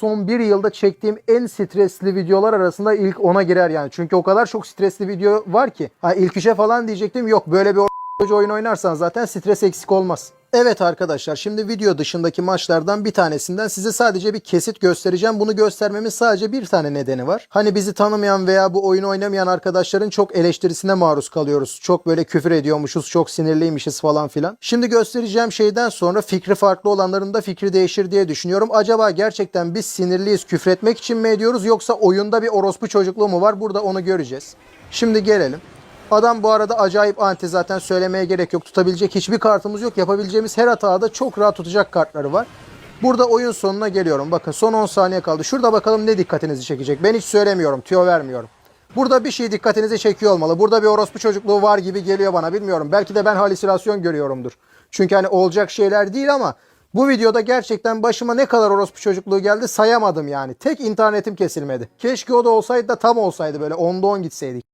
son bir yılda çektiğim en stresli videolar arasında ilk ona girer yani. Çünkü o kadar çok stresli video var ki. Ha ilk üçe falan diyecektim. Yok böyle bir oyun oynarsan zaten stres eksik olmaz. Evet arkadaşlar şimdi video dışındaki maçlardan bir tanesinden size sadece bir kesit göstereceğim. Bunu göstermemin sadece bir tane nedeni var. Hani bizi tanımayan veya bu oyunu oynamayan arkadaşların çok eleştirisine maruz kalıyoruz. Çok böyle küfür ediyormuşuz, çok sinirliymişiz falan filan. Şimdi göstereceğim şeyden sonra fikri farklı olanların da fikri değişir diye düşünüyorum. Acaba gerçekten biz sinirliyiz küfretmek için mi ediyoruz yoksa oyunda bir orospu çocukluğu mu var? Burada onu göreceğiz. Şimdi gelelim. Adam bu arada acayip anti zaten söylemeye gerek yok. Tutabilecek hiçbir kartımız yok. Yapabileceğimiz her hatada çok rahat tutacak kartları var. Burada oyun sonuna geliyorum. Bakın son 10 saniye kaldı. Şurada bakalım ne dikkatinizi çekecek. Ben hiç söylemiyorum. Tüyo vermiyorum. Burada bir şey dikkatinizi çekiyor olmalı. Burada bir orospu çocukluğu var gibi geliyor bana. Bilmiyorum. Belki de ben halüsinasyon görüyorumdur. Çünkü hani olacak şeyler değil ama bu videoda gerçekten başıma ne kadar orospu çocukluğu geldi sayamadım yani. Tek internetim kesilmedi. Keşke o da olsaydı da tam olsaydı böyle 10'da 10 gitseydik.